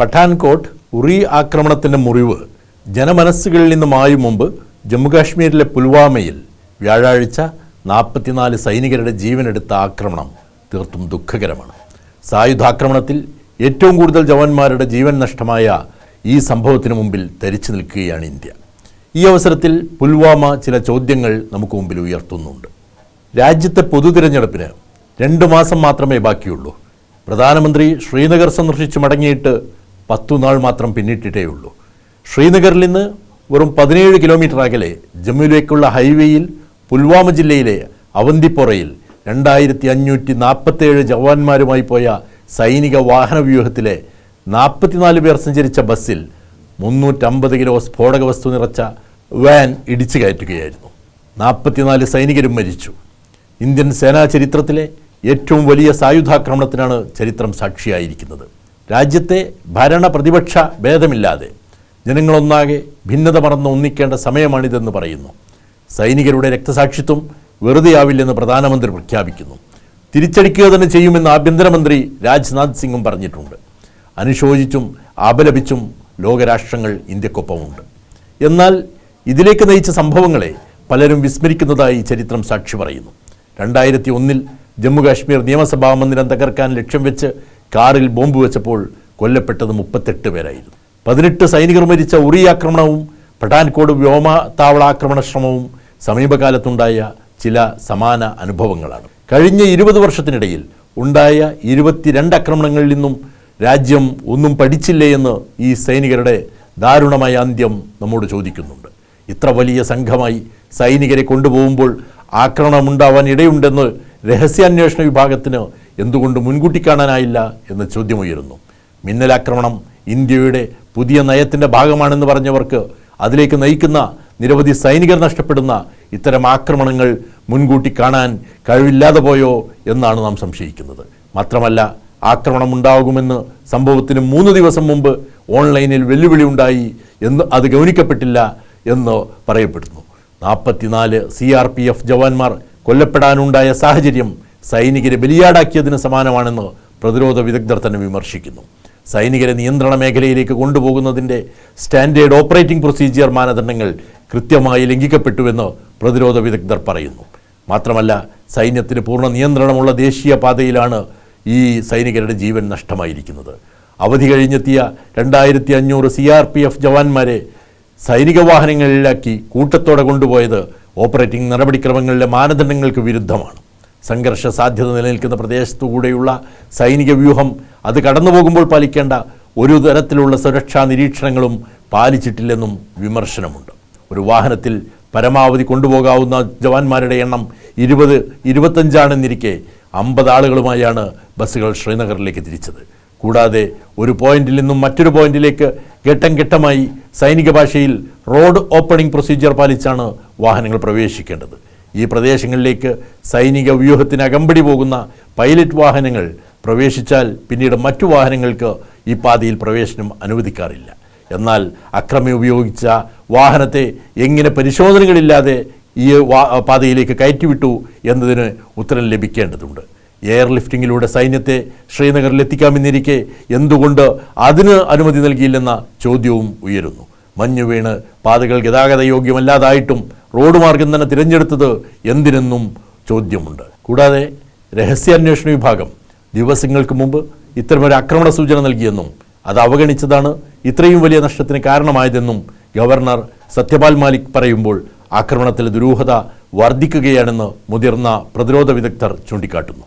പഠാൻകോട്ട് ഉറി ആക്രമണത്തിന്റെ മുറിവ് ജനമനസ്സുകളിൽ നിന്ന് മായും മുമ്പ് ജമ്മുകാശ്മീരിലെ പുൽവാമയിൽ വ്യാഴാഴ്ച നാൽപ്പത്തിനാല് സൈനികരുടെ ജീവനെടുത്ത ആക്രമണം തീർത്തും ദുഃഖകരമാണ്. സായുധാക്രമണത്തിൽ ഏറ്റവും കൂടുതൽ ജവാന്മാരുടെ ജീവൻ നഷ്ടമായ ഈ സംഭവത്തിന് മുമ്പിൽ ധരിച്ചു നിൽക്കുകയാണ് ഇന്ത്യ. ഈ അവസരത്തിൽ പുൽവാമ ചില ചോദ്യങ്ങൾ നമുക്ക് മുമ്പിൽ ഉയർത്തുന്നുണ്ട്. രാജ്യത്തെ പൊതു തിരഞ്ഞെടുപ്പിന് രണ്ട് മാസം മാത്രമേ ബാക്കിയുള്ളൂ. പ്രധാനമന്ത്രി ശ്രീനഗർ സന്ദർശിച്ച് മടങ്ങിയിട്ട് പത്തു നാൾ മാത്രം പിന്നിട്ടിട്ടേ ഉള്ളൂ. ശ്രീനഗറിൽ നിന്ന് വെറും പതിനേഴ് കിലോമീറ്റർ അകലെ ജമ്മുവിലേക്കുള്ള ഹൈവേയിൽ പുൽവാമ ജില്ലയിലെ അവന്തിപ്പുറയിൽ രണ്ടായിരത്തി അഞ്ഞൂറ്റി നാൽപ്പത്തേഴ് ജവാന്മാരുമായി പോയ സൈനിക വാഹന വ്യൂഹത്തിലെ നാൽപ്പത്തിനാല് പേർ സഞ്ചരിച്ച ബസ്സിൽ മുന്നൂറ്റമ്പത് കിലോ സ്ഫോടക വസ്തു നിറച്ച വാൻ ഇടിച്ചു കയറ്റുകയായിരുന്നു. നാൽപ്പത്തിനാല് സൈനികരും മരിച്ചു. ഇന്ത്യൻ സേനാ ചരിത്രത്തിലെ ഏറ്റവും വലിയ സായുധാക്രമണത്തിനാണ് ചരിത്രം സാക്ഷിയായിരിക്കുന്നത്. രാജ്യത്തെ ഭരണ പ്രതിപക്ഷ ഭേദമില്ലാതെ ജനങ്ങളൊന്നാകെ ഭിന്നത മറന്ന് ഒന്നിക്കേണ്ട സമയമാണിതെന്ന് പറയുന്നു. സൈനികരുടെ രക്തസാക്ഷിത്വം വെറുതെയാവില്ലെന്ന് പ്രധാനമന്ത്രി പ്രഖ്യാപിക്കുന്നു. തിരിച്ചടിക്കുക തന്നെ ചെയ്യുമെന്ന് ആഭ്യന്തരമന്ത്രി രാജ്നാഥ് സിംഗും പറഞ്ഞിട്ടുണ്ട്. അനുശോചിച്ചും അപലപിച്ചും ലോകരാഷ്ട്രങ്ങൾ ഇന്ത്യക്കൊപ്പമുണ്ട്. എന്നാൽ ഇതിലേക്ക് നയിച്ച സംഭവങ്ങളെ പലരും വിസ്മരിക്കുന്നതായി ചരിത്രം സാക്ഷി പറയുന്നു. രണ്ടായിരത്തി ഒന്നിൽ ജമ്മുകാശ്മീർ നിയമസഭാ മന്ദിരം തകർക്കാൻ ലക്ഷ്യം വെച്ച് കാറിൽ ബോംബ് വെച്ചപ്പോൾ കൊല്ലപ്പെട്ടത് മുപ്പത്തെട്ട് പേരായിരുന്നു. പതിനെട്ട് സൈനികർ മരിച്ച ഉറി ആക്രമണവും പഠാൻകോട് വ്യോമതാവളാക്രമണ ശ്രമവും സമീപകാലത്തുണ്ടായ ചില സമാന അനുഭവങ്ങളാണ്. കഴിഞ്ഞ ഇരുപത് വർഷത്തിനിടയിൽ ഉണ്ടായ ഇരുപത്തിരണ്ട് ആക്രമണങ്ങളിൽ നിന്നും രാജ്യം ഒന്നും പഠിച്ചില്ലേ എന്ന് ഈ സൈനികരുടെ ദാരുണമായ അന്ത്യം നമ്മോട് ചോദിക്കുന്നുണ്ട്. ഇത്ര വലിയ സംഘമായി സൈനികരെ കൊണ്ടുപോകുമ്പോൾ ആക്രമണമുണ്ടാവാൻ ഇടയുണ്ടെന്ന് രഹസ്യാന്വേഷണ വിഭാഗത്തിന് എന്തുകൊണ്ട് മുൻകൂട്ടി കാണാനായില്ല എന്ന ചോദ്യമുയരുന്നു. മിന്നലാക്രമണം ഇന്ത്യയുടെ പുതിയ നയത്തിന്റെ ഭാഗമാണെന്ന് പറഞ്ഞവർക്ക് അതിലേക്ക് നയിക്കുന്ന നിരവധി സൈനികർ നഷ്ടപ്പെടുന്ന ഇത്തരം ആക്രമണങ്ങൾ മുൻകൂട്ടി കാണാൻ കഴിവില്ലാതെ പോയോ എന്നാണ് നാം സംശയിക്കുന്നത്. മാത്രമല്ല ആക്രമണം ഉണ്ടാകുമെന്ന് സംഭവത്തിന് മൂന്ന് ദിവസം മുമ്പ് ഓൺലൈനിൽ വെല്ലുവിളി ഉണ്ടായി എന്ന് അത് ഗൗനിക്കപ്പെട്ടില്ല എന്ന് പറയപ്പെടുന്നു. നാൽപ്പത്തിനാല് സി ആർ പി എഫ് ജവാന്മാർ കൊല്ലപ്പെടാനുണ്ടായ സാഹചര്യം സൈനികരെ ബലിയാടാക്കിയതിന് സമാനമാണെന്ന് പ്രതിരോധ വിദഗ്ധർ തന്നെ വിമർശിക്കുന്നു. സൈനികരെ നിയന്ത്രണ മേഖലയിലേക്ക് കൊണ്ടുപോകുന്നതിന്റെ സ്റ്റാൻഡേർഡ് ഓപ്പറേറ്റിംഗ് പ്രൊസീജിയർ മാനദണ്ഡങ്ങൾ കൃത്യമായി ലംഘിക്കപ്പെട്ടുവെന്ന് പ്രതിരോധ വിദഗ്ധർ പറയുന്നു. മാത്രമല്ല സൈന്യത്തിന് പൂർണ നിയന്ത്രണമുള്ള ദേശീയ പാതയിലാണ് ഈ സൈനികരുടെ ജീവൻ നഷ്ടമായിരിക്കുന്നത്. അവധി കഴിഞ്ഞെത്തിയ രണ്ടായിരത്തി അഞ്ഞൂറ് സി ആർ പി എഫ് ജവാന്മാരെ സൈനിക വാഹനങ്ങളിലാക്കി കൂട്ടത്തോടെ കൊണ്ടുപോയത് ഓപ്പറേറ്റിംഗ് നടപടിക്രമങ്ങളിലെ മാനദണ്ഡങ്ങൾക്ക് വിരുദ്ധമാണ്. സംഘർഷ സാധ്യത നിലനിൽക്കുന്ന പ്രദേശത്തുകൂടെയുള്ള സൈനിക വ്യൂഹം അത് കടന്നു പോകുമ്പോൾ പാലിക്കേണ്ട ഒരു തരത്തിലുള്ള സുരക്ഷാ നിരീക്ഷണങ്ങളും പാലിച്ചിട്ടില്ലെന്നും വിമർശനമുണ്ട്. ഒരു വാഹനത്തിൽ പരമാവധി കൊണ്ടുപോകാവുന്ന ജവാന്മാരുടെ എണ്ണം ഇരുപത് ഇരുപത്തഞ്ചാണെന്നിരിക്കെ അമ്പത് ആളുകളുമായാണ് ബസ്സുകൾ ശ്രീനഗറിലേക്ക് തിരിച്ചത്. കൂടാതെ ഒരു പോയിന്റിൽ നിന്നും മറ്റൊരു പോയിന്റിലേക്ക് ഘട്ടം ഘട്ടമായി സൈനിക ഭാഷയിൽ റോഡ് ഓപ്പണിംഗ് പ്രൊസീജിയർ പാലിച്ചാണ് വാഹനങ്ങൾ പ്രവേശിക്കേണ്ടത്. ഈ പ്രദേശങ്ങളിലേക്ക് സൈനിക വ്യൂഹത്തിന് അകമ്പടി പോകുന്ന പൈലറ്റ് വാഹനങ്ങൾ പ്രവേശിച്ചാൽ പിന്നീട് മറ്റു വാഹനങ്ങൾക്ക് ഈ പാതയിൽ പ്രവേശനം അനുവദിക്കാറില്ല. എന്നാൽ അക്രമി ഉപയോഗിച്ച വാഹനത്തെ എങ്ങനെ പരിശോധനകളില്ലാതെ ഈ പാതയിലേക്ക് കയറ്റിവിട്ടു എന്നതിന് ഉത്തരം ലഭിക്കേണ്ടതുണ്ട്. എയർ ലിഫ്റ്റിങ്ങിലൂടെ സൈന്യത്തെ ശ്രീനഗറിൽ എത്തിക്കാമെന്നിരിക്കെ എന്തുകൊണ്ട് അതിന് അനുമതി നൽകിയില്ലെന്ന ചോദ്യവും ഉയരുന്നു. മഞ്ഞു വീണ് പാതകൾ ഗതാഗത യോഗ്യമല്ലാതായിട്ടും റോഡ് മാർഗം തന്നെ തിരഞ്ഞെടുത്തത് എന്തിനെന്നും ചോദ്യമുണ്ട്. കൂടാതെ രഹസ്യാന്വേഷണ വിഭാഗം ദിവസങ്ങൾക്ക് മുമ്പ് ഇത്തരമൊരു ആക്രമണ സൂചന നൽകിയെന്നും അത് അവഗണിച്ചതാണ് ഇത്രയും വലിയ നഷ്ടത്തിന് കാരണമായതെന്നും ഗവർണർ സത്യപാൽ മാലിക് പറയുമ്പോൾ ആക്രമണത്തിലെ ദുരൂഹത വർദ്ധിക്കുകയാണെന്ന് മുതിർന്ന പ്രതിരോധ വിദഗ്ധർ ചൂണ്ടിക്കാട്ടുന്നു.